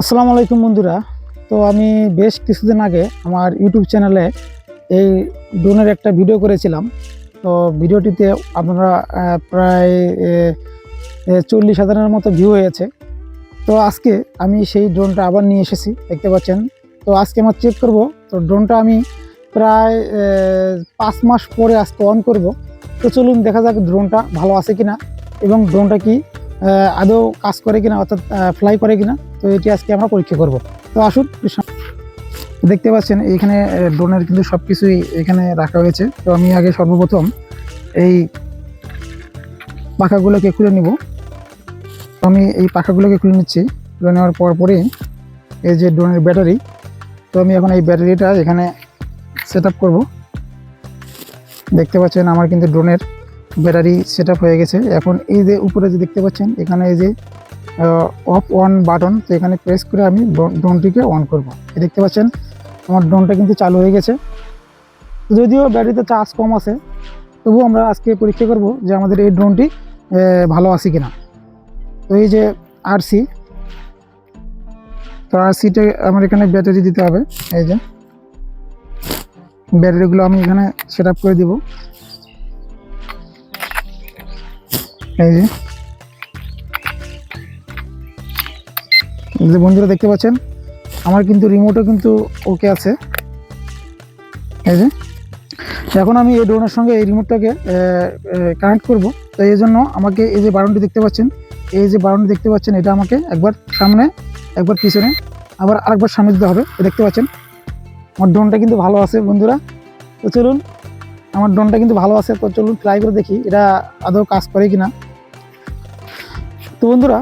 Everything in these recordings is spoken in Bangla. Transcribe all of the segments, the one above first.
আসসালামু আলাইকুম বন্ধুরা। তো আমি বেশ কিছুদিন আগে আমার ইউটিউব চ্যানেলে এই ড্রোনের একটা ভিডিও করেছিলাম। তো ভিডিওটিতে আপনারা প্রায় চল্লিশ হাজারের মতো ভিউ হয়েছে। তো আজকে আমি সেই ড্রোনটা আবার নিয়ে এসেছি, দেখতে পাচ্ছেন। তো আজকে আমার চেক করব। তো ড্রোনটা আমি প্রায় পাঁচ মাস পরে আজকে অন করব। তো চলুন দেখা যাক ড্রোনটা ভালো আছে কিনা এবং ড্রোনটা কি আদৌ কাজ করে কিনা অর্থাৎ ফ্লাই করে কিনা। তো এটি আজকে আমরা পরীক্ষা করব। তো আসুন, দেখতে পাচ্ছেন এইখানে ড্রোনের কিন্তু সব কিছুই এখানে রাখা হয়েছে। তো আমি আগে সর্বপ্রথম এই পাখাগুলোকে খুলে নিব। তো আমি এই পাখাগুলোকে খুলে নিচ্ছি। খুলে নেওয়ার পর পরে এই যে ড্রোনের ব্যাটারি, তো আমি এখন এই ব্যাটারিটা এখানে সেট আপ করব। দেখতে পাচ্ছেন আমার কিন্তু ড্রোনের ব্যাটারি সেট হয়ে গেছে। এখন এই যে উপরে যে দেখতে পাচ্ছেন, এখানে এই যে অফ অন বাটন তো এখানে প্রেস করে আমি ড্রোনটিকে অন করব। দেখতে পাচ্ছেন, আমার ড্রোনটা কিন্তু চালু হয়ে গেছে। যদিও ব্যাটারিতে চার্জ কম আছে, তবুও আমরা আজকে পরীক্ষা করব যে আমাদের এই ড্রোনটি ভালো আছে কিনা। তো এই যে আরসি তো আরসিটা আমার এখানে ব্যাটারি দিতে হবে, এই যে। ব্যাটারিগুলো আমি এখানে সেট করে দিব। এই যে। যে বন্ধুরা দেখতে পাচ্ছেন, আমার কিন্তু রিমোটও কিন্তু ওকে আছে। এই যে, এখন আমি এই ড্রোনের সঙ্গে এই রিমোটটাকে কানেক্ট করব। তো এই জন্য আমাকে এই যে বারণটি দেখতে পাচ্ছেন, এই যে বারণটি দেখতে পাচ্ছেন, এটা আমাকে একবার সামনে, একবার পিছনে, আবার আরেকবার সামনে দিতে হবে। দেখতে পাচ্ছেন, আমার ড্রোনটা কিন্তু ভালো আছে বন্ধুরা। তো চলুন, আমার ড্রোনটা কিন্তু ভালো আছে। তো চলুন ট্রাই করে দেখি, এটা আদৌ কাজ করে কি না তো বন্ধুরা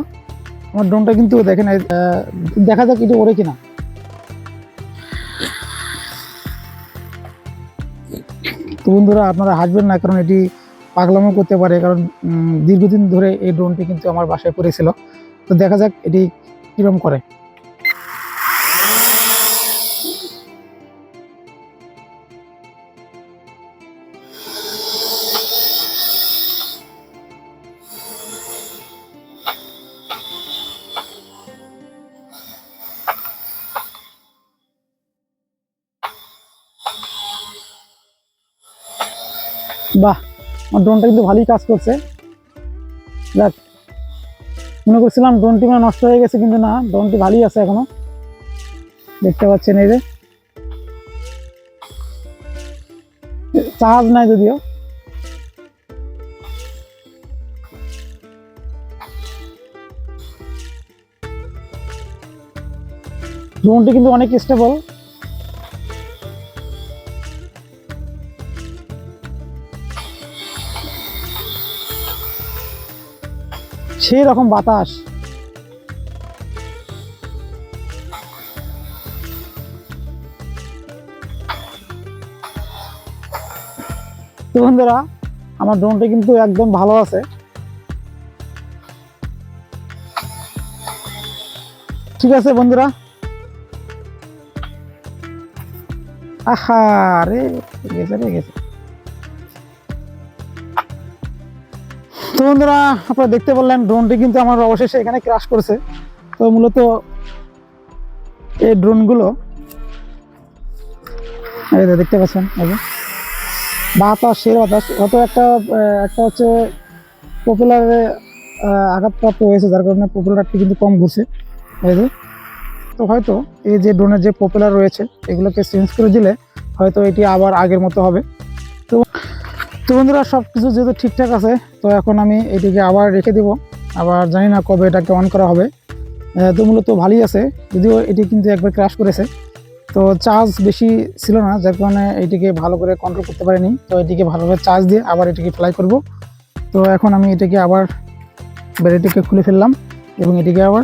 আমার ড্রোনটা কিন্তু দেখে আহ, দেখা যাক এটা ওরে কিনা। তো বন্ধুরা আপনারা হাসবেন না কারণ এটি পাগলামও করতে পারে কারণ দীর্ঘদিন ধরে এই ড্রোনটি কিন্তু আমার বাসায় পড়েছিল। তো দেখা যাক এটি কীরকম করে। বাহ, আমার ড্রোনটা কিন্তু ভালোই কাজ করছে। যাক মনে করছিলাম ড্রোনটি মানে নষ্ট হয়ে গেছে, কিন্তু না ড্রোনটি ভালোই আছে এখনও। দেখতে পাচ্ছেন এই যে। চার্জ নাই যদিও। ড্রোনটি কিন্তু অনেক স্টেবল সেই রকম বাতাস। তো বন্ধুরা, আমার ড্রোনটা কিন্তু একদম ভালো আছে। ঠিক আছে বন্ধুরা। আহা, রে গেছে রে গেছে তো বন্ধুরা, আপনারা দেখতে পারলেন ড্রোনটি কিন্তু আমার অবশেষে এখানে ক্রাশ করেছে। তো মূলত এই ড্রোনগুলো দেখতে পাচ্ছেন যে বাতাস, অত একটা একটা হচ্ছে পপুলারে আঘাতপ্রাপ্ত হয়েছে, যার কারণে পপুলারটি কিন্তু কম ঘুরছে, এই তো হয়তো এই যে ড্রোনের যে পপুলার রয়েছে, এগুলোকে চেঞ্জ করে দিলে হয়তো এটি আবার আগের মতো হবে। তো বন্ধুরা সব কিছু যেহেতু ঠিকঠাক আছে, তো এখন আমি এটিকে আবার রেখে দিব। আবার জানি না কবে এটাকে অন করা হবে। তো মূলত ভালোই আছে, যদিও এটি কিন্তু একবার ক্রাশ করেছে। তো চার্জ বেশি ছিল না, যার কারণে এটিকে ভালো করে কন্ট্রোল করতে পারিনি। তো এটিকে ভালোভাবে চার্জ দিয়ে আবার এটিকে ফ্লাই করব। তো এখন আমি এটাকে আবার ব্যাটারিটিকে খুলে ফেললাম এবং এটিকে আবার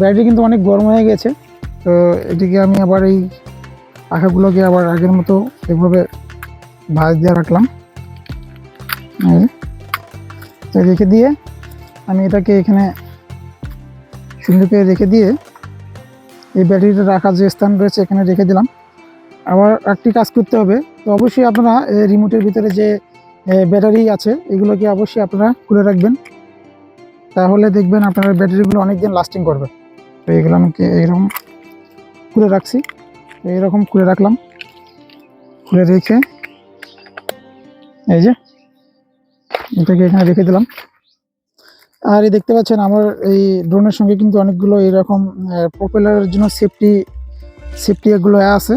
ব্যাটারি কিন্তু অনেক গরম হয়ে গেছে। তো এটিকে আমি আবার এই পাখাগুলোকে আবার আগের মতো এভাবে ভাজ দিয়ে রাখলাম। রেখে দিয়ে আমি এটাকে এখানে সুন্দর করে রেখে দিয়ে এই ব্যাটারিটা রাখার যে স্থান রয়েছে এখানে রেখে দিলাম। আবার একটি কাজ করতে হবে তো অবশ্যই আপনারা এই রিমোটের ভিতরে যে ব্যাটারি আছে এগুলোকে অবশ্যই আপনারা খুলে রাখবেন। তাহলে দেখবেন আপনার ব্যাটারিগুলো অনেক দিন লাস্টিং করবে। তো এগুলো আমাকে এইরকম খুলে রাখছি। তো এইরকম খুলে রাখলাম। খুলে রেখে এই যে এটাকে এখানে রেখে দিলাম? আর এই দেখতে পাচ্ছেন আমার এই ড্রোনের সঙ্গে কিন্তু অনেকগুলো এরকম প্রপেলারের জন্য সেফটি সেফটি এগুলো আছে।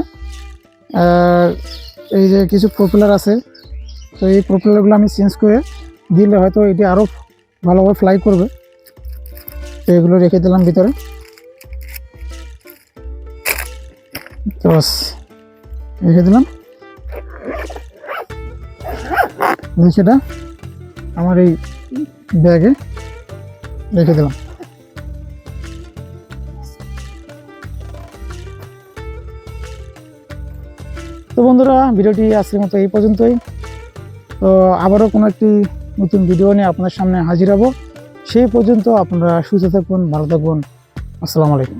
এই যে কিছু প্রপেলার আছে, তো এই প্রপেলারগুলো আমি চেঞ্জ করে দিলে হয়তো এটি আরও ভালোভাবে ফ্লাই করবে। তো এগুলো রেখে দিলাম ভিতরে। তো রেখে দিলাম। সেটা আমার এই ব্যাগে রেখে দিলাম তো বন্ধুরা, ভিডিওটি আজকের মতো এই পর্যন্তই। তো আবারও কোনো একটি নতুন ভিডিও নিয়ে আপনার সামনে হাজির হব। সেই পর্যন্ত আপনারা সুস্থ থাকুন, ভালো থাকুন। আসসালামু আলাইকুম।